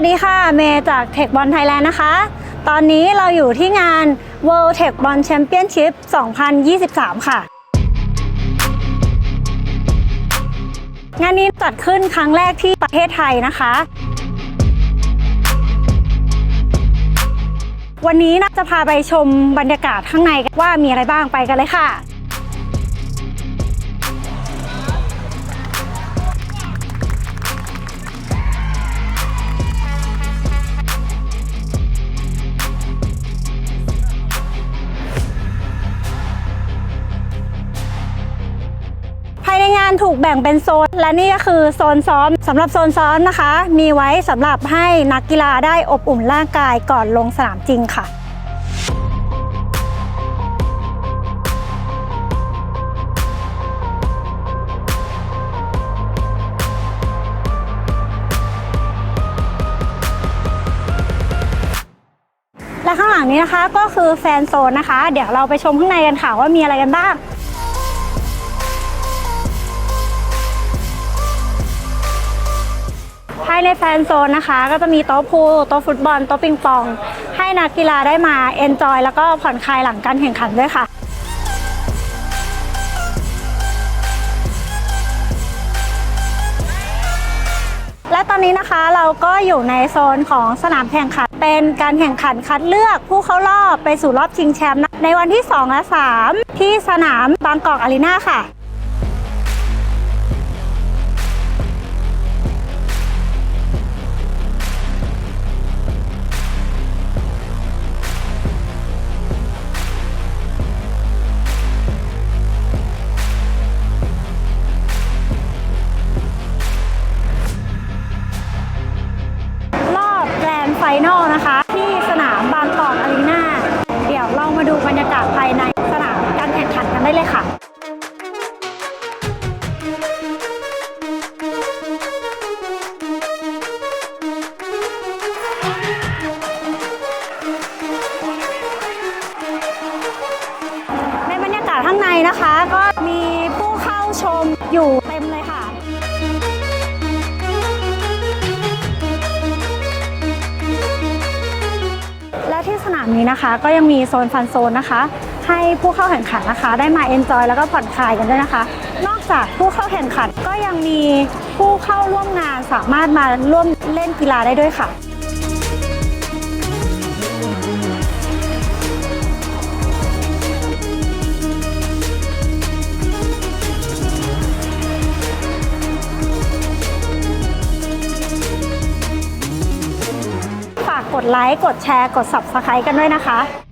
วัสดีค่ะ เมย์จาก Tech Ball Thailand นะคะ ตอนนี้เราอยู่ที่งาน World Tech Ball Championship 2023 ค่ะ งานนี้จัดขึ้นครั้งแรกที่ประเทศไทยนะคะ วันนี้นะจะพาไปชมบรรยากาศข้างในว่ามีอะไรบ้างไปกันเลยค่ะานถูกแบ่งเป็นโซน และนี่ก็คือโซนซ้อมสำหรับโซนซ้อมนะคะ มีไว้สำหรับให้นักกีฬาได้อบอุ่นร่างกายก่อนลงสนามจริงค่ะและข้างหลังนี้นะคะก็คือแฟนโซนนะคะ เดี๋ยวเราไปชมข้างในกันค่ะว่ามีอะไรกันบ้าง ภายในแฟนโซนนะคะ ก็จะมีโต๊ะพูลโต๊ะฟุตบอล โต๊ะปิงปอง ให้นักกีฬาได้มาเอนจอยแล้วก็ผ่อนคลายหลังการแข่งขันด้วยค่ะและตอนนี้นะคะเราก็อยู่ในโซนของสนามแข่งขัน เป็นการแข่งขันคัดเลือกผู้เข้ารอบไปสู่รอบชิงแชมป์ในวันที่ 2 และ 3 ที่สนามบางกอกอารีนาค่ะ นด์ไฟนอลนะคะ ที่สนามบางกอกอารีนาเดี๋ยวเรามาดูบรรยากาศภายในสนามการแข่งขันกันได้เลยค่ะในบรรยากาศข้างในนะคะก็มีผู้เข้าชมอยู่ นามนี้นะคะ ก็ยังมีโซนฟันโซนนะคะ ให้ผู้เข้าแข่งขันนะคะ ได้มาเอนจอยแล้วก็ผ่อนคลายกันด้วยนะคะ นอกจากผู้เข้าแข่งขันก็ยังมีผู้เข้าร่วมงานสามารถมาร่วมเล่นกีฬาได้ด้วยค่ะ กดไลค์ กดแชร์ กด Subscribe กันด้วยนะคะ